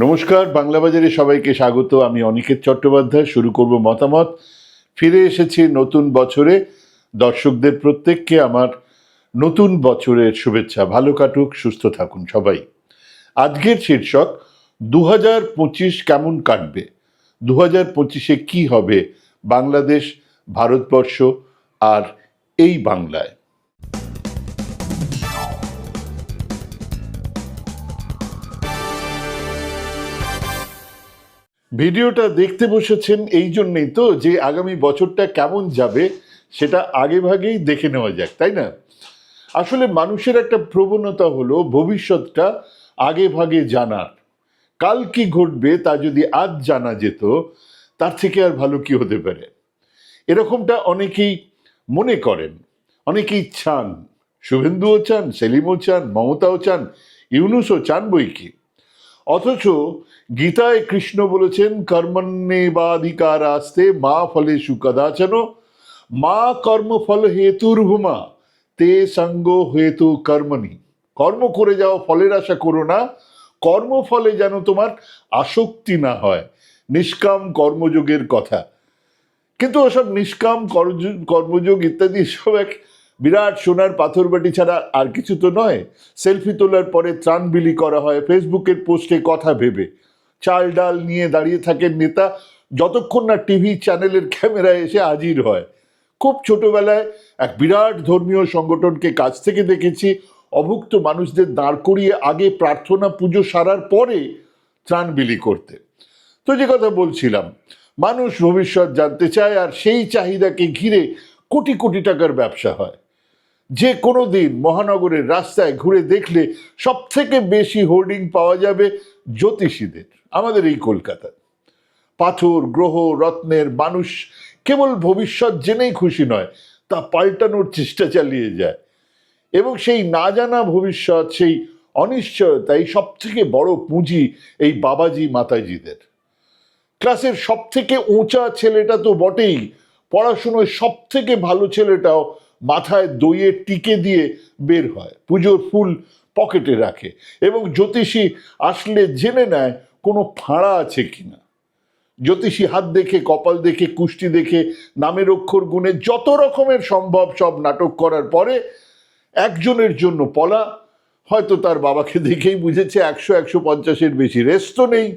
নমস্কার, বাংলা বাজারে সবাইকে স্বাগত। আমি অনিকেত চট্টোপাধ্যায়, শুরু করব মতামত। ফিরে এসেছি নতুন বছরে। দর্শকদের প্রত্যেককে আমার নতুন বছরের শুভেচ্ছা। ভালো কাটুক, সুস্থ থাকুন সবাই। আজকের শীর্ষক দু হাজার পঁচিশ কেমন কাটবে? দু হাজার পঁচিশে কী হবে? বাংলাদেশ, ভারতবর্ষ আর এই বাংলায়। ভিডিওটা দেখতে বসেছেন এই জন্যই তো যে আগামী বছরটা কেমন যাবে, সেটা আগে ভাগেই দেখে নেওয়া যাক, তাই না? আসলে মানুষের একটা প্রবণতা হলো ভবিষ্যৎটা আগে ভাগে জানার। কাল কি ঘটবে তা যদি আজ জানা যেত, তার থেকে আর ভালো কি হতে পারে? এরকমটা অনেকেই মনে করেন, অনেকেই চান। শুভেন্দুও চান, সেলিমও চান, মমতাও চান, ইউনুসও চান বই কি অথচ গীতায় কৃষ্ণ বলেছেন কর্মণ্যেবাধিকার আসতে মা ফলে সুকদাচন মা কর্মফল হেতুর্ভুমা, তে সঙ্গ হেতু কর্মণি। কর্ম করে যাও, ফলের আশা করো না কর্মফলে যেন তোমার আসক্তি না হয়। নিষ্কাম কর্মযোগের কথা। কিন্তু ওসব নিষ্কাম কর্মযোগ ইত্যাদি সব এক বিরাট সোনার পাথর বাটি ছাড়া আর কিছু তো নয়। সেলফি তোলার পরে ত্রাণ বিলি করা হয়, ফেসবুকের পোস্টে কথা ভেবে। চাল ডাল নিয়ে দাঁড়িয়ে থাকেন নেতা, যতক্ষণ না টিভি চ্যানেলের ক্যামেরায় এসে হাজির হয়। খুব ছোটবেলায় এক বিরাট ধর্মীয় সংগঠনকে কাছ থেকে দেখেছি, অভুক্ত মানুষদের দাঁড় করিয়ে আগে প্রার্থনা পুজো সারার পরে ত্রাণ বিলি করতে। তো যে কথা বলছিলাম, মানুষ ভবিষ্যৎ জানতে চায় আর সেই চাহিদাকে ঘিরে কোটি কোটি টাকার ব্যবসা হয়। যে কোনো দিন মহানগরের রাস্তায় ঘুরে দেখলে সব থেকে বেশি হোর্ডিং পাওয়া যাবে জ্যোতিষীদের, আমাদের এই কলকাতায়। পাথর, গ্রহ, রত্নের মানুষ কেবল ভবিষ্যৎ জেনেই খুশি নয়, তা পাল্টানোর চেষ্টা চালিয়ে যায়। এবং সেই না জানা ভবিষ্যৎ, সেই অনিশ্চয়তাই সব থেকে বড় পুঁজি এই বাবাজি মাতাজিদের। ক্লাসের সব থেকে উঁচা ছেলেটা তো বটেই পড়াশুনোয় সব থেকে ভালো ছেলেটাও মাথায় দইয়ে টিকে দিয়ে বের হয়, পুজোর ফুল পকেটে রাখে এবং জ্যোতিষী আসলে জেনে নেয় কোনো ফাঁড়া আছে কিনা। জ্যোতিষী হাত দেখে, কপাল দেখে, কুষ্টি দেখে, নামের অক্ষর গুণে যত রকমের সম্ভব সব নাটক করার পরে একজনের জন্য পলা। হয়তো তার বাবাকে দেখেই বুঝেছে একশো একশো পঞ্চাশের বেশি রেস্ট নেই,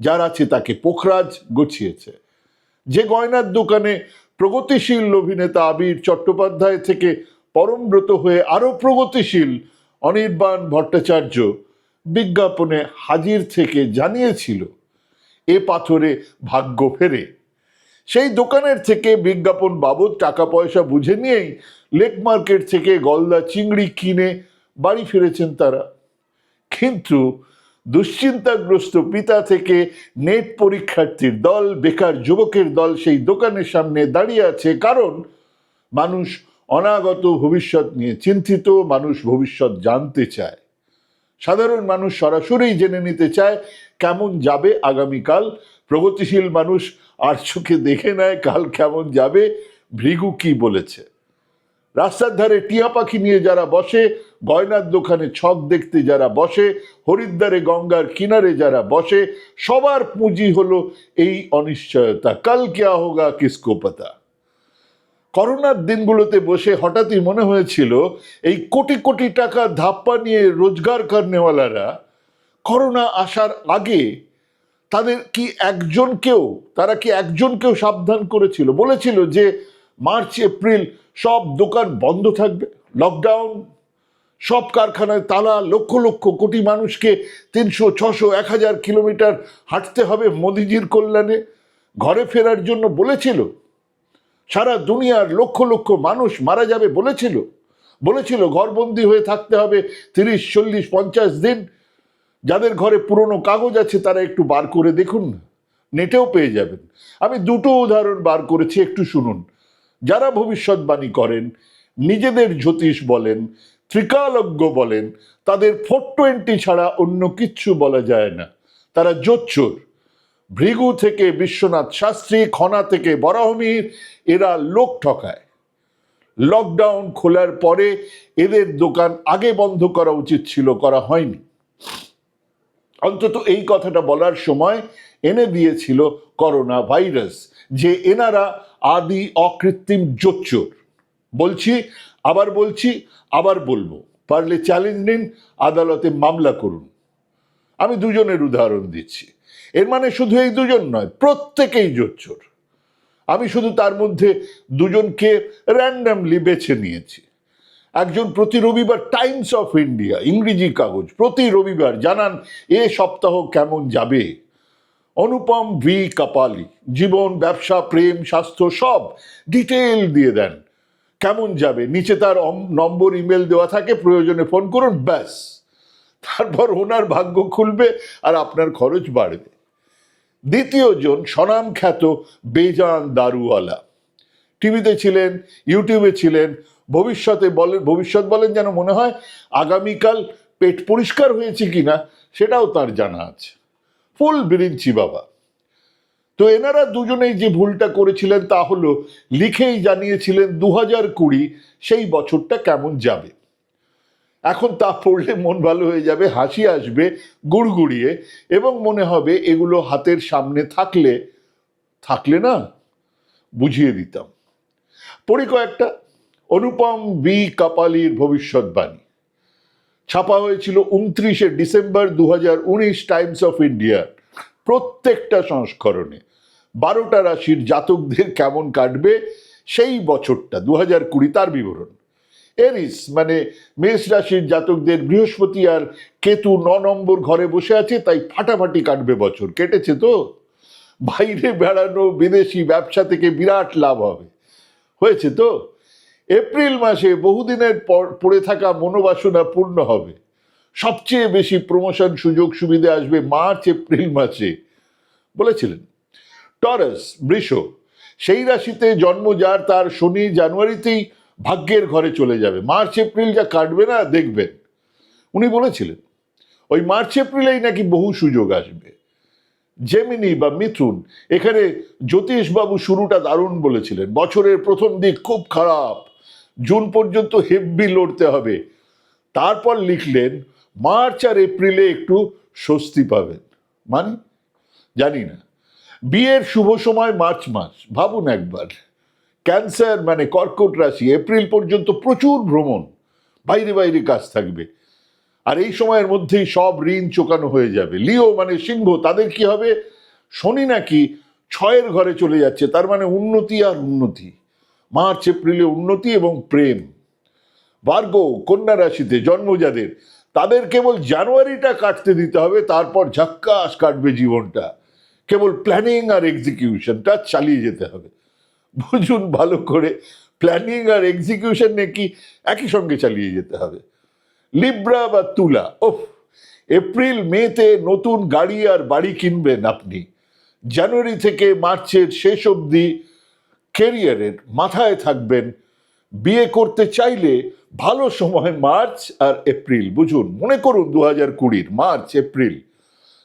যার আছে তাকে পোখরাজ গছিয়েছে। যে গয়নার দোকানে প্রগতিশীল অভিনেতা আবির চট্টোপাধ্যায় থেকে পরমব্রত হয়ে আরও প্রগতিশীল অনির্বাণ ভট্টাচার্য বিজ্ঞাপনে হাজির থেকে জানিয়েছিল, এ পাথরে ভাগ্য ফেরে। সেই দোকানের থেকে বিজ্ঞাপন বাবদ টাকা পয়সা বুঝে নিয়েই লেক মার্কেট থেকে গলদা চিংড়ি কিনে বাড়ি ফিরেছেন তারা। কিন্তু দুশ্চিন্তাগ্রস্ত পিতা থেকে নেট পরীক্ষার্থীর দল, বেকার যুবকের দল সেই দোকানের সামনে দাঁড়িয়ে আছে। কারণ মানুষ অনাগত ভবিষ্যৎ নিয়ে চিন্তিত, মানুষ ভবিষ্যৎ জানতে চায়। সাধারণ মানুষ সরাসরি জেনে নিতে চায় কেমন যাবে আগামীকাল। প্রগতিশীল মানুষ আর চোখে দেখে নেয় কাল কেমন যাবে। ভৃগু কি বলেছে? রাস্তার ধারে টিয়া পাখি নিয়ে যারা বসে, গয়নার দোকানে ছক দেখতে যারা বসে, হরিদ্বারে, গঙ্গার কিনারে যারা বসে, সবার পুঁজি হলো এই অনিশ্চয়তা। কাল কেয়া হোগা কিসকো পাতা করোনার দিনগুলোতে বসে হঠাৎই মনে হয়েছিল, এই কোটি কোটি টাকা ধাপ্পা নিয়ে রোজগার করনেওয়ালারা করোনা আসার আগে তাদের কি একজনকেও তারা কি একজনকেও সাবধান করেছিল? বলেছিল যে মার্চ, এপ্রিল সব দোকান বন্ধ থাকবে লকডাউন সব কারখানায় তালা, লক্ষ লক্ষ কোটি মানুষকে তিনশো, ছশো, এক হাজার কিলোমিটার হাঁটতে হবে মোদিজির কল্যাণে। ঘরে ফেরার জন্য বলেছিল, সারা দুনিয়ার লক্ষ লক্ষ মানুষ মারা যাবে বলেছিল। বলেছিল, ঘরবন্দি হয়ে থাকতে হবে তিরিশ, চল্লিশ, পঞ্চাশ দিন। যাদের ঘরে পুরনো কাগজ আছে, তারা একটু বার করে দেখুন, নেটেও পেয়ে যাবেন। আমি দুটো উদাহরণ বার করেছি, একটু শুনুন। যারা ভবিষ্যৎবাণী করেন, নিজেদের জ্যোতিষ বলেন, ত্রিকালজ্ঞ বলেন, তাদের ফোর টোয়েন্টি ছাড়া অন্য কিচ্ছু বলা যায় না। তারা জোচ্চোর। ভৃগু থেকে বিশ্বনাথ শাস্ত্রী, খনা থেকে বরাহমির এরা লোক ঠকায়। লকডাউন খোলার পরে এদের দোকান আগে বন্ধ করা উচিত ছিল, করা হয়নি। অন্তত এই কথাটা বলার সময় এনে দিয়েছিল করোনা ভাইরাস। যে এনারা আদি অকৃত্রিম জোচ্চোর। বলছি, আবার বলছি, আবার বলব। পারলে চ্যালেঞ্জ নিন, আদালতে মামলা করুন। আমি দুজনের উদাহরণ দিচ্ছি। এর মানে শুধু এই দুজন নয়, প্রত্যেকেই জোচ্চোর। আমি শুধু তার মধ্যে দুজনকে র্যান্ডামলি বেছে নিয়েছি। একজন প্রতি রবিবার টাইমস অফ ইন্ডিয়া ইংরেজি কাগজ, প্রতি রবিবার জানান, এ সপ্তাহ কেমন যাবে? অনুপম ভি কাপালি, জীবন, ব্যবসা, প্রেম, স্বাস্থ্য, সব ডিটেল দিয়ে দেন। কেমন যাবে? নিচে তার নম্বর ইমেল দেওয়া থাকে, প্রয়োজনে ফোন করুন, ব্যাস। তারপর ওনার ভাগ্য খুলবে আর আপনার খরচ বাড়বে। দ্বিতীয় জন স্বনাম খ্যাত বেজান দারুওয়ালা। টিভিতে ছিলেন, ইউটিউবে ছিলেন, ভবিষ্যতে বলেন ভবিষ্যৎ বলেন যেন মনে হয়, আগামীকাল পেট পরিষ্কার হয়েছে কিনা, সেটাও তার জানা আছে। ফুল বিরিঞ্চি বাবা। তো এনারা দুজনেই যে ভুলটা করেছিলেন তা হলো লিখেই জানিয়েছিলেন দু হাজার কুড়ি সেই বছরটা কেমন যাবে। এখন তা পড়লে মন ভালো হয়ে যাবে, হাসি আসবে, গুড়গুড়িয়ে এবং মনে হবে এগুলো হাতের সামনে থাকলে থাকলে না, বুঝিয়ে দিতাম। পড়ি কয়েকটা। অনুপম বি কাপালির ভবিষ্যৎবাণী। ছাপা হয়েছিল উনত্রিশে ডিসেম্বর দু উনিশ টাইমস অফ ইন্ডিয়া প্রত্যেকটা সংস্করণে। বারোটা রাশির জাতকদের কেমন কাটবে সেই বছরটা দু হাজার কুড়ি, তার বিবরণ। এরিস মানে মেষ রাশির জাতকদের বৃহস্পতি আর কেতু ন নম্বর ঘরে বসে আছে, তাই ফাটাফাটি কাটবে বছর। কেটেছে তো? বাইরে বেড়ানো বিদেশি ব্যবসা থেকে বিরাট লাভ হবে। হয়েছে তো? এপ্রিল মাসে বহুদিনের পড়ে থাকা মনোবাসনা পূর্ণ হবে। সবচেয়ে বেশি প্রমোশন সুযোগ সুবিধা আসবে মার্চ, এপ্রিল মাসে, বলেছিলেন। টরাস, বৃষ, সেই রাশিতে জন্ম, যার তার শনি জানুয়ারিতেই ভাগ্যের ঘরে চলে যাবে। মার্চ, এপ্রিল যা কাটবে না, দেখবেন। উনি বলেছিলেন, ওই মার্চ, এপ্রিলেই নাকি বহু সুযোগ আসবে। জেমিনি বা মিথুন, এখানে জ্যোতিষবাবু শুরুটা দারুণ বলেছিলেন। বছরের প্রথম দিক খুব খারাপ। জুন পর্যন্ত হেভি লড়তে হবে। তারপর লিখলেন, মার্চ আর এপ্রিলে একটু স্বস্তি পাবেন। মানে? জানি না। বিয়ের শুভ সময় মার্চ মাস, ভাবুন একবার। ক্যান্সার মানে কর্কট রাশি, এপ্রিল পর্যন্ত প্রচুর ভ্রমণ, বাইরে বাইরে কাজ থাকবে। আর এই সময়ের মধ্যেই সব ঋণ চোকানো হয়ে যাবে। লিও মানে সিংহ, তাদের কি হবে? শনি নাকি ছয়ের ঘরে চলে যাচ্ছে, তার মানে উন্নতি আর উন্নতি। মার্চ, এপ্রিলে উন্নতি এবং প্রেম। ভার্গ কন্যা রাশিতে জন্ম যাদের, তাদের কেবল জানুয়ারিটা কাটতে দিতে হবে, তারপর ঝাক্কাস কাটবে জীবনটা। কেবল প্ল্যানিং আর এক্সিকিউশনটা চালিয়ে যেতে হবে। বুঝুন ভালো করে প্ল্যানিং আর এক্সিকিউশন নাকি একই সঙ্গে চালিয়ে যেতে হবে। লিব্রা বা তুলা, ওফ, এপ্রিল, মেতে নতুন গাড়ি আর বাড়ি কিনবেন আপনি। জানুয়ারি থেকে মার্চের শেষ অবধি কেরিয়ারের মাথায় থাকবেন। বিয়ে করতে চাইলে ভালো সময় মার্চ আর এপ্রিল, বুঝুন। মনে করুন দু হাজার কুড়ির মার্চ, এপ্রিল।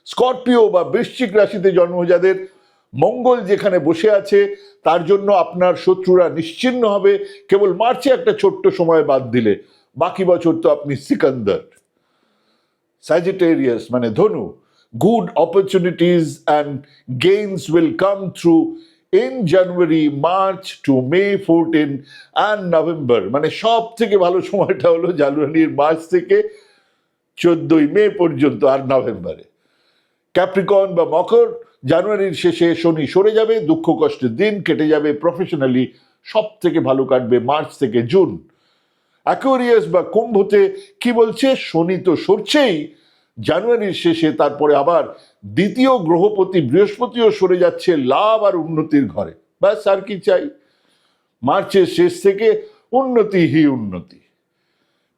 স্করপিও বা বৃশ্চিক রাশিতে জন্ম যাদের, মঙ্গল যেখানে বসে আছে, তার জন্য আপনার শত্রুরা নিশ্চিন্ন হবে। কেবল মার্চে একটা ছোট্ট সময় বাদ দিলে, বাকি বছর তো আপনি সিকান্দার। Sagittarius মানে ধনু। Good opportunities and gains will come through in January March to May fourteen and November মানে সব থেকে ভালো সময়টা হলো জানুয়ারির মার্চ থেকে চোদ্দই মে পর্যন্ত আর নভেম্বরে। ক্যাপ্রিকন বা মকর, জানুয়ারির শেষে শনি সরে যাবে, দুঃখ কষ্টের দিন কেটে যাবে প্রফেশনালি সব থেকে ভালো কাটবে মার্চ থেকে জুন। অ্যাকোরিয়াস বা কুম্ভতে কি বলছে? শনি তো সরছেই। জানুয়ারির শেষে তারপরে আবার দ্বিতীয় গ্রহপতি বৃহস্পতিও সরে যাচ্ছে লাভ আর উন্নতির ঘরে। ব্যাস, আর কি চাই? মার্চের শেষ থেকে উন্নতি হি উন্নতি।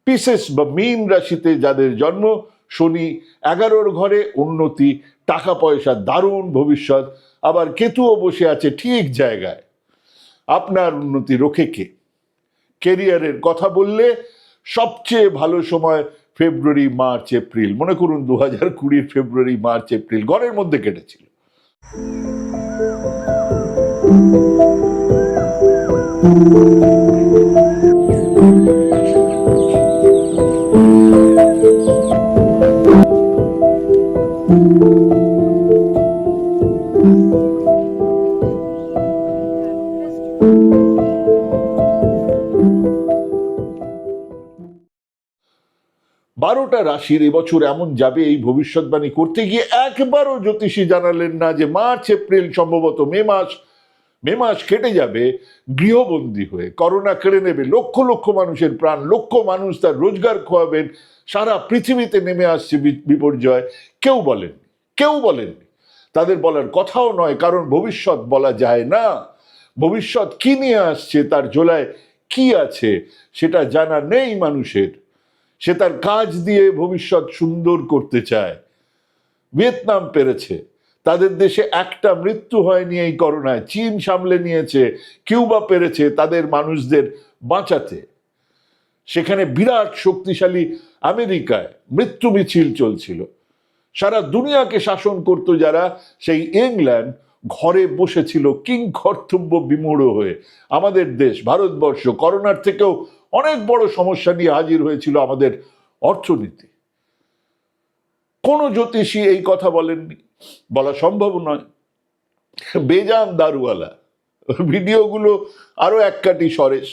পিসেস বা মীন রাশিতে যাদের জন্ম, শনি এগারোর ঘরে, উন্নতি, টাকা পয়সা দারুণ ভবিষ্যৎ। আবার কেতুও বসে আছে ঠিক জায়গায়। আপনার উন্নতি রোখে কে? কেরিয়ারের কথা বললে সবচেয়ে ভালো সময় ফেব্রুয়ারি মার্চ এপ্রিল। মনে করুন দু হাজার কুড়ির ফেব্রুয়ারি মার্চ এপ্রিল ঘরের মধ্যে কেটেছিল। বারোটা রাশির এবছর এমন যাবে এই ভবিষ্যৎবাণী করতে গিয়ে একবারও জ্যোতিষী জানালেন না যে মার্চ, এপ্রিল সম্ভবত মে মাস মে মাস কেটে যাবে, গৃহবন্দী হয়ে। করোনা কেড়ে নেবে, লক্ষ লক্ষ মানুষের প্রাণ, লক্ষ মানুষ তার রোজগার খোয়াবেন, সারা পৃথিবীতে নেমে আসছে বিপর্যয়। কেউ বলেন কেউ বলেন তাদের বলার কথাও নয়, কারণ ভবিষ্যৎ বলা যায় না। ভবিষ্যৎ কি নিয়ে আসছে, তার জোলায় কি আছে, সেটা জানা নেই মানুষের। সে তার কাজ দিয়ে ভবিষ্যৎ সুন্দর করতে চায়। ভিয়েতনাম পেরেছে। তাদের দেশে একটা মৃত্যু হয়নি এই করোনায়, চীন সামলে নিয়েছে, কিউবা পেরেছে তাদের মানুষদের বাঁচাতে। সেখানে বিরাট শক্তিশালী আমেরিকায় মৃত্যু মিছিল চলছিল। সারা দুনিয়াকে শাসন করত যারা, সেই ইংল্যান্ড ঘরে বসেছিল কিং কর্তব্য বিমূঢ় হয়ে। আমাদের দেশ, ভারতবর্ষ, করোনার থেকেও অনেক বড় সমস্যা নিয়ে হাজির হয়েছিল আমাদের অর্থনীতি। কোনো জ্যোতিষী এই কথা বলেননি, বলা সম্ভব নয়। বেজান দারুওয়ালা, ভিডিওগুলো আরও এক কাটি সরেশ।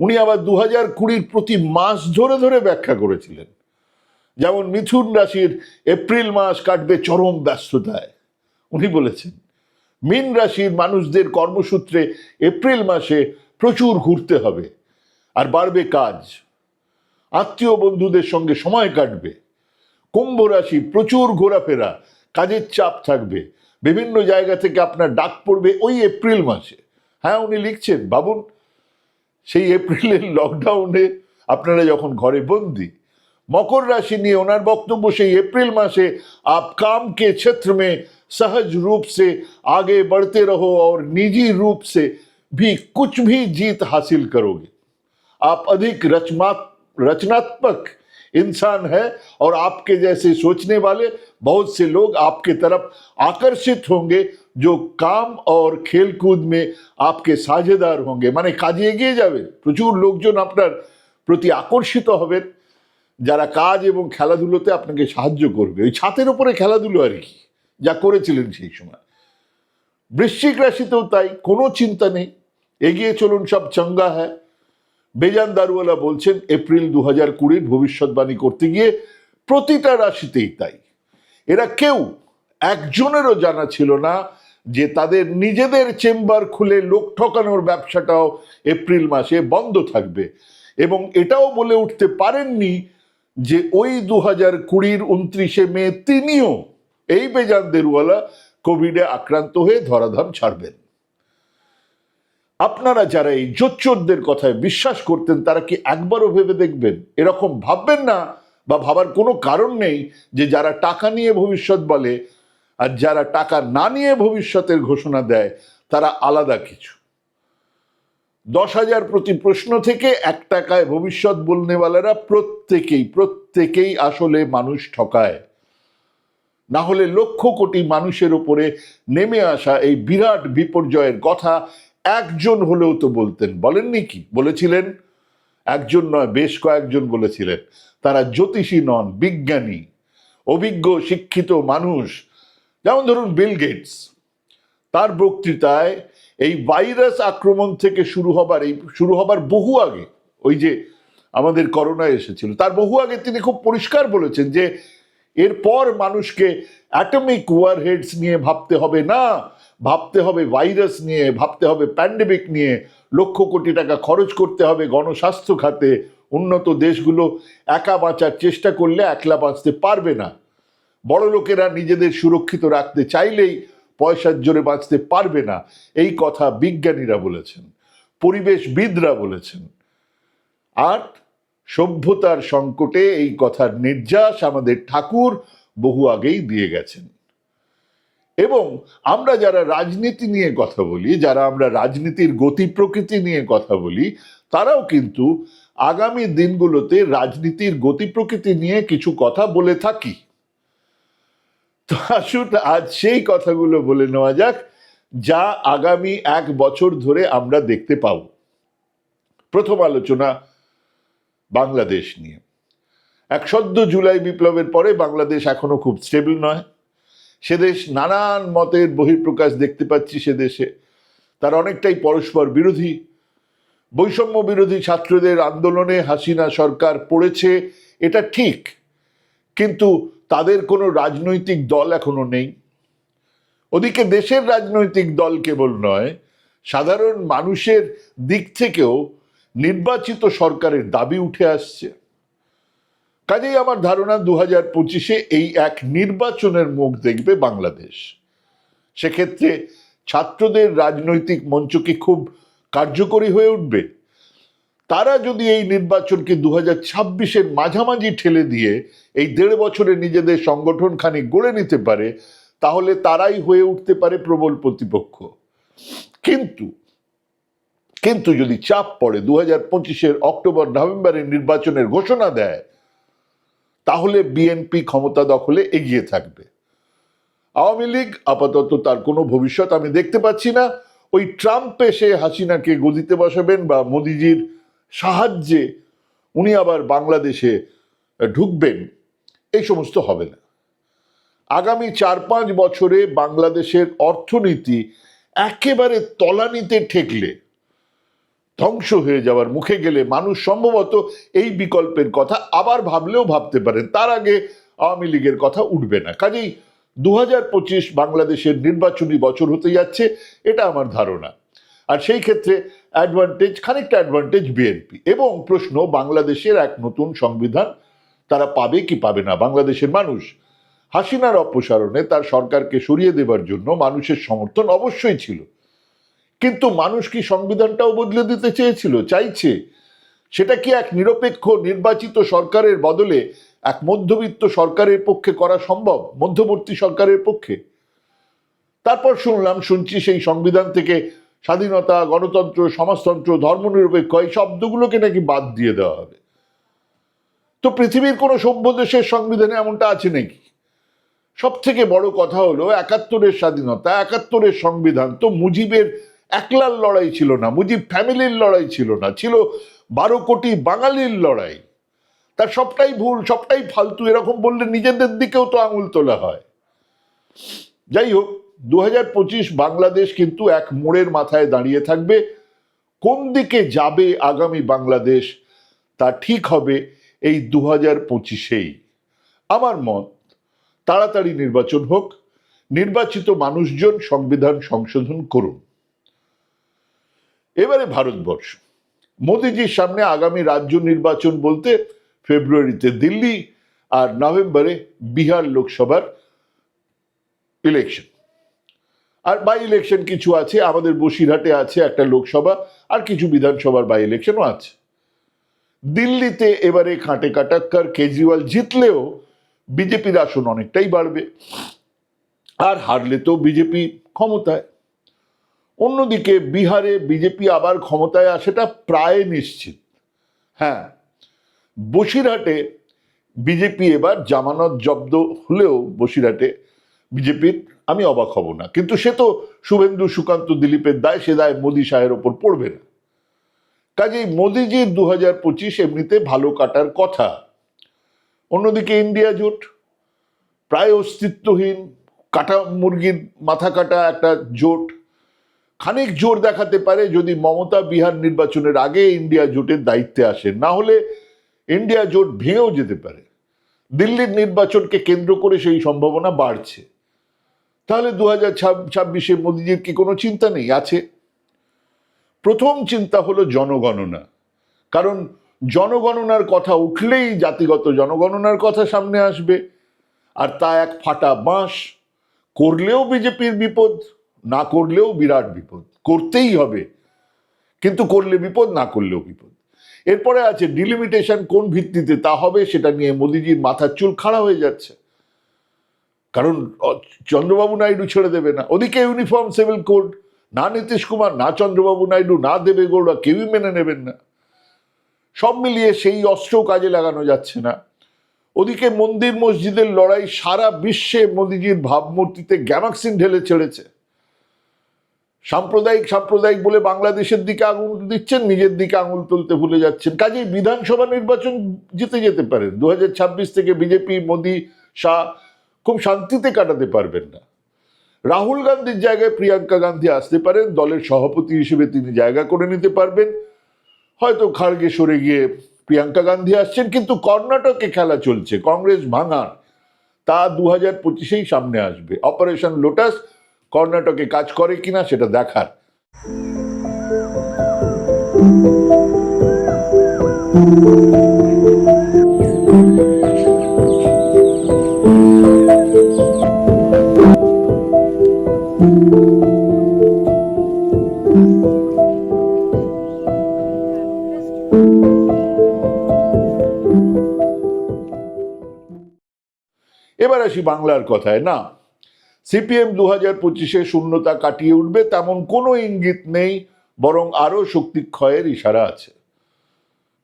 উনি আবার দু হাজার কুড়ির প্রতি মাস ধরে ধরে ব্যাখ্যা করেছিলেন। যেমন মিথুন রাশির এপ্রিল মাস কাটবে চরম ব্যস্ততায়। উনি বলেছেন, মীন রাশির মানুষদের কর্মসূত্রে এপ্রিল মাসে প্রচুর ঘুরতে হবে। আর বাড়বে কাজ আত্মীয় বন্ধুদের সঙ্গে সময় কাটবে কুম্ভ রাশি প্রচুর ঘোরাফেরা কাজের চাপ থাকবে বিভিন্ন জায়গা থেকে আপনার ডাক পড়বে ওই এপ্রিল মাসে হ্যাঁ উনি লিখছেন ভাবুন সেই এপ্রিলের লকডাউনে আপনারা যখন ঘরে বন্দি मकर राशि निये ओनार बक्तव्य से अप्रैल मासे आप काम के क्षेत्र में सहज रूप से आगे बढ़ते रहो और निजी रूप से भी कुछ भी जीत हासिल करोगे आप अधिक रचना रचनात्मक इंसान है और आपके जैसे सोचने वाले बहुत से लोग आपके तरफ आकर्षित होंगे जो काम और खेलकूद में आपके साझेदार होंगे মানে কাজে এগিয়ে যাবেন প্রচুর লোকজন আপনার প্রতি আকর্ষিত হবেন যারা কাজ এবং খেলাধুলোতে আপনাকে সাহায্য করবে ওই ছাতের উপরে খেলাধুলো আর কি যা করেছিলেন সেই সময় বৃশ্চিক রাশিতেও তাই কোনো চিন্তা নেই এগিয়ে চলুন সব চঙ্গা হ্যাঁ বেজান দারুয়ালা বলছেন, এপ্রিল দু হাজার কুড়ির ভবিষ্যৎবাণী করতে গিয়ে প্রতিটা রাশিতেই তাই। এরা কেউ একজনেরও জানা ছিল না যে তাদের নিজেদের চেম্বার খুলে লোক ঠকানোর ব্যবসাটাও এপ্রিল মাসে বন্ধ থাকবে। এবং এটাও বলে উঠতে পারেননি যে ওই দু হাজার কুড়ির উনত্রিশে মে তিনিও এই বেজান দেরুয়ালা কোভিডে আক্রান্ত হয়ে ধরাধাম ছাড়বেন। আপনারা যারা এই জোচ্চোরদের কথায় বিশ্বাস করতেন, তারা কি একবারও ভেবে দেখবেন? এরকম ভাববেন না? বা ভাবার কোনো কারণ নেই যে যারা টাকা নিয়ে ভবিষ্যৎ বলে আর যারা টাকা না নিয়ে ভবিষ্যতের ঘোষণা দেয়, তারা আলাদা কিছু। দশ হাজার প্রতি প্রশ্ন থেকে এক টাকায় ভবিষ্যৎ বলনেওয়ালারা প্রত্যেকেই প্রত্যেকেই আসলে মানুষ ঠকায়। না হলে লক্ষ কোটি মানুষের ওপরে নেমে আসা এই বিরাট বিপর্যয়ের কথা একজন হলেও তো বলতেন, বলেননি কি? বলেছিলেন? একজন নয়, বেশ কয়েকজন বলেছিলেন। তারা জ্যোতিষী নন, বিজ্ঞানী, অভিজ্ঞ, শিক্ষিত মানুষ। যেমন ধরুন বিল গেটস। তার বক্তৃতায় এই ভাইরাস আক্রমণ থেকে শুরু হবার, এই শুরু হবার বহু আগে, ওই যে আমাদের করোনা এসেছিল, তার বহু আগে তিনি খুব পরিষ্কার বলেছেন যে, এরপর মানুষকে অ্যাটমিক ওয়ারহেডস নিয়ে ভাবতে হবে না। ভাবতে হবে ভাইরাস নিয়ে, ভাবতে হবে প্যান্ডেমিক নিয়ে, লক্ষ কোটি টাকা খরচ করতে হবে গণস্বাস্থ্য খাতে। উন্নত দেশগুলো একা বাঁচার চেষ্টা করলে একলা বাঁচতে পারবে না। বড় লোকেরা নিজেদের সুরক্ষিত রাখতে চাইলেই পয়সার জোরে বাঁচতে পারবে না। এই কথা বিজ্ঞানীরা বলেছেন, পরিবেশবিদরা বলেছেন। আর সভ্যতার সংকটে এই কথার নির্যাস আমাদের ঠাকুর বহু আগেই দিয়ে গেছেন। এবং আমরা যারা রাজনীতি নিয়ে কথা বলি, যারা আমরা রাজনীতির গতি প্রকৃতি নিয়ে কথা বলি, তারাও কিন্তু আগামী দিনগুলোতে রাজনীতির গতি প্রকৃতি নিয়ে কিছু কথা বলে থাকি। তো আসুন, আজ সেই কথাগুলো বলে নেওয়া যাক, যা আগামী এক বছর ধরে আমরা দেখতে পাব। প্রথম আলোচনা বাংলাদেশ নিয়ে। এক সদ্য জুলাই বিপ্লবের পরে বাংলাদেশ এখনও খুব স্টেবল নয়। সে দেশ নানান মতের বহিঃপ্রকাশ দেখতে পাচ্ছি সে দেশে। তার অনেকটাই পরস্পর বিরোধী। বৈষম্য বিরোধী ছাত্রদের আন্দোলনে হাসিনা সরকার পড়েছে, এটা ঠিক। কিন্তু তাদের কোনো রাজনৈতিক দল এখনও নেই। ওদিকে দেশের রাজনৈতিক দল কেবল নয়, সাধারণ মানুষের দিক থেকেও নির্বাচিত সরকারের দাবি উঠে আসছে। কাজেই আমার ধারণা দু হাজার পঁচিশে এই এক নির্বাচনের মুখ দেখবে বাংলাদেশ। সেক্ষেত্রে ছাত্রদের রাজনৈতিক মঞ্চ কি খুব কার্যকরী হয়ে উঠবে। তারা যদি এই নির্বাচনকে দু হাজার ছাব্বিশের মাঝামাঝি ঠেলে দিয়ে এই দেড় বছরে নিজেদের সংগঠন খানি গড়ে নিতে পারে, তাহলে তারাই হয়ে উঠতে পারে প্রবল প্রতিপক্ষ। কিন্তু কিন্তু যদি চাপ পড়ে দু হাজার পঁচিশের অক্টোবর নভেম্বরের নির্বাচনের ঘোষণা দেয় তাহলে বিএনপি ক্ষমতা দখলে এগিয়ে থাকবে। আওয়ামী লীগ আপাতত তার কোনো ভবিষ্যৎ আমি দেখতে পাচ্ছি না। ওই ট্রাম্প এসে হাসিনাকে গদিতে বসাবেন বা মোদিজির সাহায্যে উনি আবার বাংলাদেশে ঢুকবেন, এই সমস্ত হবে না। আগামী চার পাঁচ বছরে বাংলাদেশের অর্থনীতি একেবারে তলানিতে ঠেকলে ধ্বংস হয়ে যাওয়ার মুখে গেলে মানুষ সম্ভবত এই বিকল্পের কথা আবার ভাবলেও ভাবতে পারেন তার আগে আওয়ামী লীগের কথা উঠবে না। কাজেই দু হাজার পঁচিশ বাংলাদেশের নির্বাচনী বছর হতে যাচ্ছে, এটা আমার ধারণা। আর সেই ক্ষেত্রে অ্যাডভান্টেজ খানিকটা অ্যাডভান্টেজ বিএনপি এবং প্রশ্ন, বাংলাদেশের এক নতুন সংবিধান তারা পাবে কি পাবে না? বাংলাদেশের মানুষ হাসিনার অপসারণে তার সরকারকে সরিয়ে দেবার জন্য মানুষের সমর্থন অবশ্যই ছিল। কিন্তু মানুষ কি সংবিধানটাও বদলে দিতে চেয়েছিল, চাইছে? সেটা কি এক নিরপেক্ষ নির্বাচিত সরকারের বদলে এক মধ্যবিত্ত সরকারের পক্ষে করা সম্ভব, মধ্যবর্তী সরকারের পক্ষে? তারপর শুনলাম, শুনছি সেই সংবিধান থেকে স্বাধীনতা, গণতন্ত্র, সমাজতন্ত্র, ধর্মনিরপেক্ষ এই শব্দগুলোকে নাকি বাদ দিয়ে দেওয়া হবে। তো পৃথিবীর কোনো সভ্য দেশের সংবিধানে এমনটা আছে নাকি? সব থেকে বড় কথা হলো একাত্তরের স্বাধীনতা, একাত্তরের সংবিধান, তো মুজিবের একলার লড়াই ছিল না, মুজিব ফ্যামিলির লড়াই ছিল না, ছিল বারো কোটি বাঙালির লড়াই। তার সবটাই ভুল, সবটাই ফালতু, এরকম বললে নিজেদের দিকেও তো আঙুল তোলা হয়। যাই হোক দু হাজার পঁচিশ বাংলাদেশ কিন্তু এক মোড়ের মাথায় দাঁড়িয়ে থাকবে। কোন দিকে যাবে আগামী বাংলাদেশ, তা ঠিক হবে এই দু হাজার পঁচিশেই। আমার মত, তাড়াতাড়ি নির্বাচন হোক, নির্বাচিত মানুষজন সংবিধান সংশোধন করুন। এবারে ভারতবর্ষ। মোদিজির সামনে আগামী রাজ্য নির্বাচন বলতে ফেব্রুয়ারিতে দিল্লি আর নভেম্বরে বিহার লোকসভার ইলেকশন আর বাই ইলেকশন কিছু আছে, আমাদের বসিরহাটে আছে একটা লোকসভা, আর কিছু বিধানসভার বাই ইলেকশনও আছে। দিল্লিতে এবারে খাটে কাটাক্কার, কেজরিওয়াল জিতলেও বিজেপির আসন অনেকটাই বাড়বে। আর হারলে তো বিজেপি ক্ষমতায়। অন্যদিকে বিহারে বিজেপি আবার ক্ষমতায় আসাটা প্রায় নিশ্চিত। হ্যাঁ বসিরহাটে বিজেপি এবার জামানত জব্দ হলেও বসিরহাটে বিজেপির আমি অবাক হব না। কিন্তু সে তো শুভেন্দু, সুকান্ত, দিলীপের দায়, সে দায় মোদী সাহের ওপর পড়বে না। কাজেই মোদিজির দু হাজার পঁচিশ এমনিতে ভালো কাটার কথা। অন্যদিকে ইন্ডিয়া জোট, প্রায় অস্তিত্বহীন, কাটা মুরগির মাথা কাটা একটা জোট খানিক জোর দেখাতে পারে যদি মমতা বিহার নির্বাচনের আগে ইন্ডিয়া জোটের দায়িত্বে আসেন। না হলে ইন্ডিয়া জোট ভেঙেও যেতে পারে। দিল্লির নির্বাচনকে কেন্দ্র করে সেই সম্ভাবনা বাড়ছে। তাহলে দু হাজার ছাব্বিশে মোদীজির কি কোনো চিন্তা নেই? আছে। প্রথম চিন্তা হলো জনগণনা। কারণ জনগণনার কথা উঠলেই জাতিগত জনগণনার কথা সামনে আসবে। আর তা এক ফাটা বাঁশ। করলেও বিজেপির বিপদ। না করলেও বিরাট বিপদ। করতেই হবে। কিন্তু করলে বিপদ, না করলেও বিপদ। এরপরে আছে ডিলিমিটেশন কোন ভিত্তিতে তা হবে সেটা নিয়ে মোদিজির মাথার চুল খাড়া হয়ে যাচ্ছে। কারণ চন্দ্রবাবু নাইডু ছেড়ে দেবে না। ওদিকে ইউনিফর্ম সিভিল কোড না নীতিশ কুমার, না চন্দ্রবাবু নাইডু, না দেবে গৌড়া কেউই মেনে নেবেন না। সব মিলিয়ে সেই অস্ত্র কাজে লাগানো যাচ্ছে না। ওদিকে মন্দির মসজিদের লড়াই সারা বিশ্বে মোদিজির ভাবমূর্তিতে গ্যামাক্সিন ঢেলে ছেড়েছে। সাম্প্রদায়িক সাম্প্রদায়িক বলে বাংলাদেশের দিকে আঙুল দিচ্ছেন, নিজের দিকে আঙুল তুলতে ভুলে যাচ্ছেন। কাজেই বিধানসভা নির্বাচন জিতে যেতে পারেন। দু থেকে বিজেপি, মোদি, শাহ খুব শান্তিতে কাটাতে পারবেন না। রাহুল গান্ধীর জায়গায় প্রিয়াঙ্কা গান্ধী আসতে পারেন, দলের সভাপতি হিসেবে তিনি জায়গা করে নিতে পারবেন। হয়তো খাড়গে সরে গিয়ে প্রিয়াঙ্কা গান্ধী আসছেন, কিন্তু কর্ণাটকে খেলা চলছে, কংগ্রেস ভাঙার। তা দু হাজার পঁচিশেই সামনে আসবে। অপারেশন লোটাস কর্ণাটকে কাজ করে কিনা সেটা দেখার। এবার আসি বাংলার কথায়। না সিপিএম দু হাজার পঁচিশে শূন্যতা কাটিয়ে উঠবে তেমন কোনো ইঙ্গিত নেই, বরং আরও শক্তি ক্ষয়ের ইশারা আছে।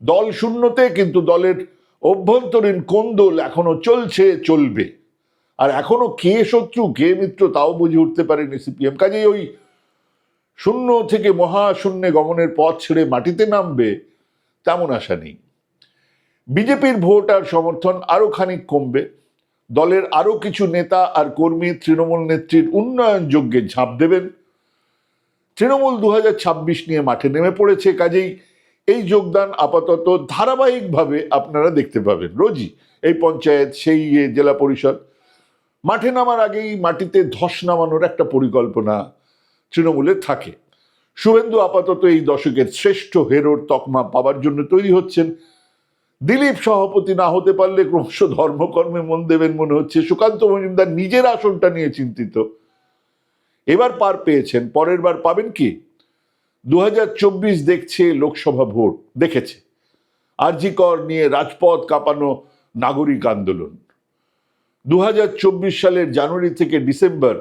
দল শূন্যতে, কিন্তু দলের অভ্যন্তরীণ কোন্দল এখনও চলছে, চলবে। আর এখনও কে শত্রু, কে মিত্র, তাও বুঝে উঠতে পারেনি সিপিএম। কাজেই ওই শূন্য থেকে মহাশূন্যে গমনের পথ ছেড়ে মাটিতে নামবে, তেমন আশা নেই। বিজেপির ভোট আর সমর্থন আরও খানিক কমবে। দলের আরও কিছু নেতা আর কর্মী তৃণমূল নেত্রীর উন্নয়ন যজ্ঞে ঝাঁপ দেবেন। তৃণমূল দু হাজার ছাব্বিশ নিয়ে মাঠে নেমে পড়েছে, কাজেই এই যোগদান আপাতত ধারাবাহিকভাবে আপনারা দেখতে পাবেন। রোজই এই পঞ্চায়েত, সেই জেলা পরিষদ, মাঠে নামার আগেই মাটিতে ধস নামানোর একটা পরিকল্পনা তৃণমূলের থাকে। শুভেন্দু আপাতত এই দশকের শ্রেষ্ঠ হেরোর তকমা পাবার জন্য তৈরি হচ্ছেন। দিলীপ সভাপতি না হতে পারলে ক্রমশ ধর্মকর্মে মন দেবেন মনে হচ্ছে। সুকান্ত মজুমদার নিজের আসনটা নিয়ে চিন্তিত। এবার পার পেয়েছেন। পরের বার পাবেন কি? দু দেখছে লোকসভা ভোট, দেখেছে। আরজি কর নিয়ে রাজপথ কাঁপানো নাগরিক আন্দোলন। দু হাজার চব্বিশ সালের জানুয়ারি থেকে ডিসেম্বর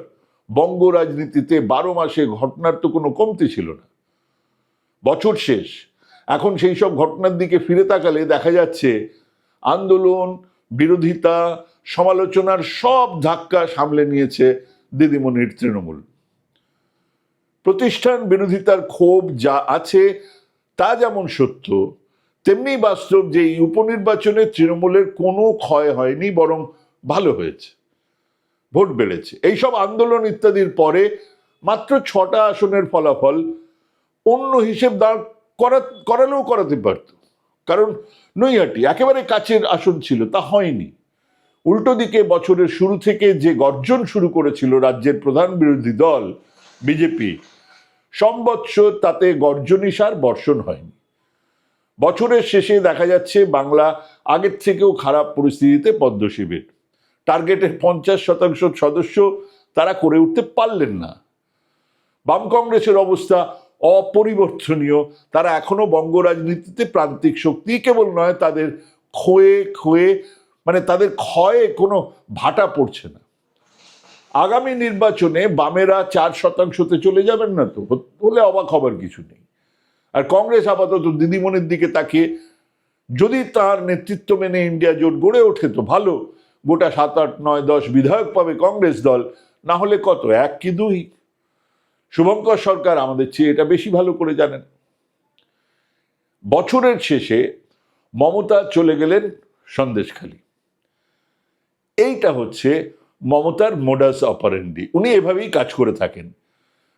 বঙ্গ রাজনীতিতে বারো মাসে ঘটনার তো কোনো কমতি ছিল না। বছর শেষ। এখন সেই সব ঘটনার দিকে ফিরে তাকালে দেখা যাচ্ছে আন্দোলন, বিরোধিতা, সমালোচনার সব ধাক্কা সামলে নিয়েছে দিদিমণির তৃণমূল। প্রতিষ্ঠান বিরোধিতার ক্ষোভ যা আছে তা যেমন সত্য, তেমনি বাস্তব যে এই উপনির্বাচনে তৃণমূলের কোনো ক্ষয় হয়নি, বরং ভালো হয়েছে, ভোট বেড়েছে। এইসব আন্দোলন ইত্যাদির পরে মাত্র ছটা আসনের ফলাফল, অন্য হিসেব দাঁড় করা, করালেও করাতে পারত কারণ নৈহাটি একেবারে কাছের আসন ছিল, তা হয়নি। উল্টো দিকে বছরের শুরু থেকে যে গর্জন শুরু করেছিল রাজ্যের প্রধান বিরোধী দল, বিজেপি সম্বৎসর তাতে গর্জনিসার বর্ষণ হয়নি। বছরের শেষে দেখা যাচ্ছে বাংলা আগের থেকেও খারাপ পরিস্থিতিতে পদ্মশিবির। টার্গেটের পঞ্চাশ শতাংশ সদস্য তারা করে উঠতে পারলেন না। বাম কংগ্রেসের অবস্থা অপরিবর্তনীয়। তারা এখনও বঙ্গ রাজনীতিতে প্রান্তিক শক্তি, কেবল নয়, তাদের ক্ষয়ে ক্ষয়ে মানে তাদের ক্ষয়ে কোনো ভাটা পড়ছে না। আগামী নির্বাচনে বামেরা চার শতাংশতে চলে যাবেন না তো? হলে অবাক হবার কিছু নেই। আর কংগ্রেস আপাতত দিদিমণির দিকে তাকিয়ে, যদি তার নেতৃত্ব মেনে ইন্ডিয়া জোট গড়ে ওঠে তো ভালো। গোটা সাত, আট, নয়, দশ বিধায়ক পাবে কংগ্রেস দল। না হলে কত? এক কি দুই? শুভঙ্কর সরকার আমাদের চেয়ে এটা বেশি ভালো করে জানেন। বছরের শেষে মমতা চলে গেলেন সন্দেশখালী। এইটা হচ্ছে মমতার মোডাস অপারেন্ডি উনি এভাবেই কাজ করে থাকেন।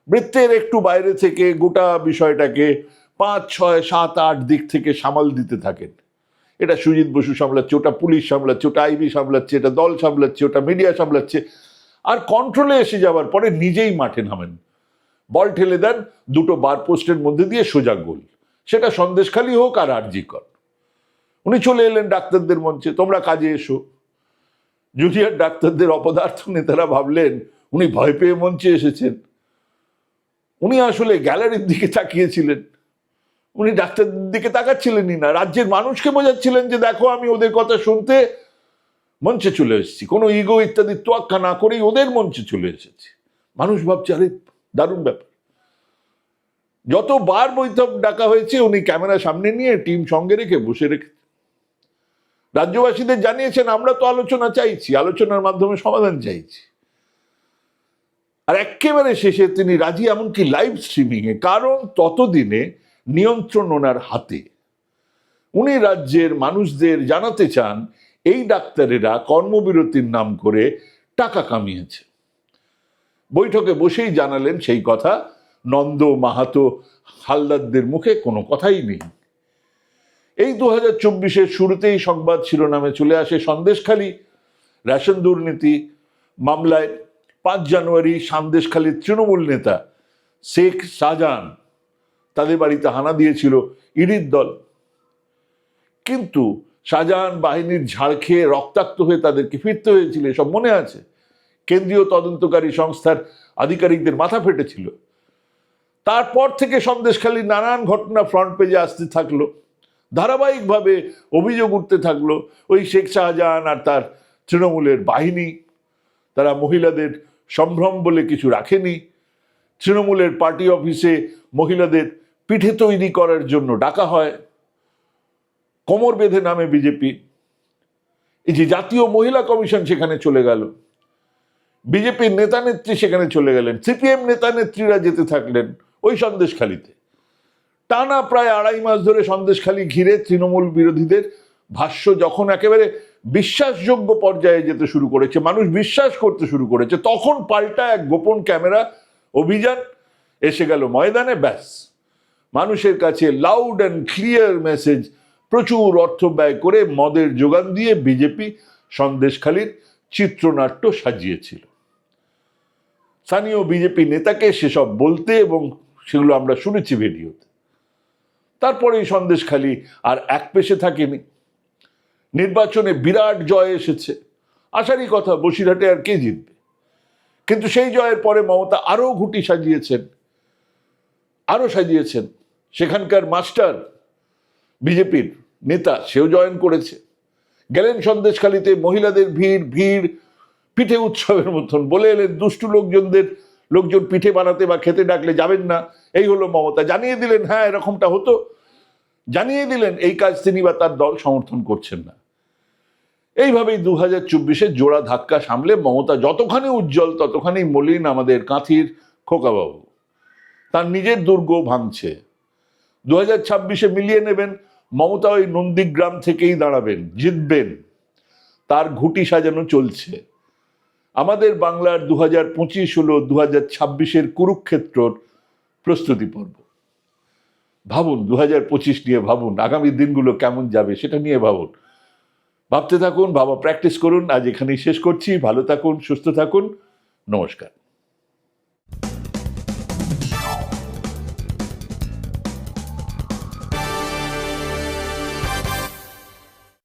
বৃত্তের একটু বাইরে থেকে গোটা বিষয়টাকে পাঁচ, ছয়, সাত, আট দিক থেকে সামাল দিতে থাকেন। এটা সুজিত বসু সামলাচ্ছে, ওটা পুলিশ সামলাচ্ছে, ওটা আইবি সামলাচ্ছে, এটা দল সামলাচ্ছে, ওটা মিডিয়া সামলাচ্ছে। আর কন্ট্রোলে এসে যাওয়ার পরে নিজেই মাঠে নামেন। বল ঠেলে দেন, দুটো বার পোস্টের মধ্যে দিয়ে সোজা গোল। সেটা সন্দেশখালি হোক আর আরজি কর উনি চলে এলেন ডাক্তারদের মঞ্চে, তোমরা কাজে এসো। জুনিয়র ডাক্তারদের অপদার্থ নেতারা ভাবলেন, উনি ভয় পেয়ে মঞ্চে এসেছেন। উনি আসলে গ্যালারির দিকে তাকিয়েছিলেন। উনি ডাক্তারদের দিকে তাকাচ্ছিলেনই না, রাজ্যের মানুষকে বোঝাচ্ছিলেন যে, দেখো, আমি ওদের কথা শুনতে মঞ্চে চলে এসেছি। কোনো ইগো ইত্যাদি তোয়াক্কা না করেই ওদের মঞ্চে চলে এসেছি। মানুষ ভাবছে, আরে দারুণ ব্যাপার। যতবার বৈঠক ডাকা হয়েছে, উনি ক্যামেরা সামনে নিয়ে টিম সঙ্গে রেখে বসে রেখে রাজ্যবাসীদের জানিয়েছেন, আমরা তো আলোচনা চাইছি, আলোচনার মাধ্যমে সমাধান চাইছি। আর একেবারে শেষে তিনি রাজি, এমনকি লাইভ স্ট্রিমিং এ, কারণ ততদিনে নিয়ন্ত্রণ ওনার হাতে। উনি রাজ্যের মানুষদের জানাতে চান, এই ডাক্তারেরা কর্মবিরতির নাম করে টাকা কামিয়েছে বৈঠকে বসেই জানালেন সেই কথা। নন্দ, মাহাতো, হালদারদের মুখে কোনো কথাই নেই। এই দু হাজার চব্বিশের শুরুতেই সংবাদ শিরোনামে চলে আসে সন্দেশখালী। রেশন দুর্নীতি মামলায় পাঁচ জানুয়ারি সন্দেশখালীর তৃণমূল নেতা শেখ শাহজাহান তাদের বাড়িতে হানা দিয়েছিল ইডির দল। কিন্তু শাহজাহান বাহিনীর ঝাড় খেয়ে রক্তাক্ত হয়ে তাদেরকে ফিরতে হয়েছিল, এসব মনে আছে? কেন্দ্রীয় তদন্তকারী সংস্থার আধিকারিকদের মাথা ফেটেছিল। তারপর থেকে সন্দেশখালী নানান ঘটনা ফ্রন্ট পেজে আসতে থাকল। ধারাবাহিকভাবে অভিযোগ উঠতে থাকল ওই শেখ শাহজাহান আর তার তৃণমূলের বাহিনী। তারা মহিলাদের সম্ভ্রম বলে কিছু রাখেনি। তৃণমূলের পার্টি অফিসে মহিলাদের পিঠে তৈরি করার জন্য ডাকা হয়। কোমর বেঁধে নামে বিজেপি। এই যে জাতীয় মহিলা কমিশন সেখানে চলে গেল। বিজেপির নেতা নেত্রী সেখানে চলে গেলেন, সিপিএম নেতা নেত্রীরা যেতে থাকলেন ওই সন্দেশখালিতে। টানা প্রায় আড়াই মাস ধরে সন্দেশখালি ঘিরে তৃণমূল বিরোধীদের ভাষ্য যখন একেবারে বিশ্বাসযোগ্য পর্যায়ে যেতে শুরু করেছে, মানুষ বিশ্বাস করতে শুরু করেছে, তখন পাল্টা এক গোপন ক্যামেরা অভিযান এসে গেল ময়দানে, ব্যাস। মানুষের কাছে লাউড অ্যান্ড ক্লিয়ার মেসেজ প্রচুর অর্থ ব্যয় করে মদের যোগান দিয়ে বিজেপি সন্দেশখালীর চিত্রনাট্য সাজিয়েছিল। স্থানীয় বিজেপি নেতাকে সেসব বলতে এবং সেগুলো আমরা শুনেছি ভিডিওতে। তারপরে এই সন্দেশখালী আর এক পেশে থাকেনি। নির্বাচনে বিরাট জয় এসেছে। আশারই কথা, বসিরহাটে আর কে জিতবে? কিন্তু সেই জয়ের পরে মমতা আরও ঘুটি সাজিয়েছেন। আরও সাজিয়েছেন। সেখানকার মাস্টার বিজেপির নেতা, সেও জয়েন করেছে। গেলেন সন্দেশখালিতে মহিলাদের ভিড় ভিড় পিঠে উৎসবের মতন। বলে এলেন, দুষ্টু লোকজনদের, লোকজন পিঠে বানাতে বা খেতে ডাকলে যাবেন না। এই হলো মমতা। জানিয়ে দিলেন হ্যাঁ এরকমটা হতো। জানিয়ে দিলেন, এই কাজ তিনি বা তার দল সমর্থন করছেন না। এইভাবেই দু হাজার চব্বিশে জোড়া ধাক্কা সামলে মমতা যতখানি উজ্জ্বল, ততখানি মলিন আমাদের কাঁথির খোকাবাবু। তার নিজের দুর্গ ভাঙছে। দু হাজার ছাব্বিশে মিলিয়ে নেবেন, মমতা ওই নন্দীগ্রাম থেকেই দাঁড়াবেন, জিতবেন। তার ঘুটি সাজানো চলছে। আমাদের বাংলার দু হাজার পঁচিশ হলো দু হাজার ছাব্বিশের কুরুক্ষেত্রর প্রস্তুতি পর্ব। ভাবুন দু হাজার পঁচিশ নিয়ে ভাবুন, আগামী দিনগুলো কেমন যাবে সেটা নিয়ে ভাবুন। ভাবতে থাকুন, ভাবা প্র্যাকটিস করুন। আজ এখানেই শেষ করছি। ভালো থাকুন, সুস্থ থাকুন। নমস্কার।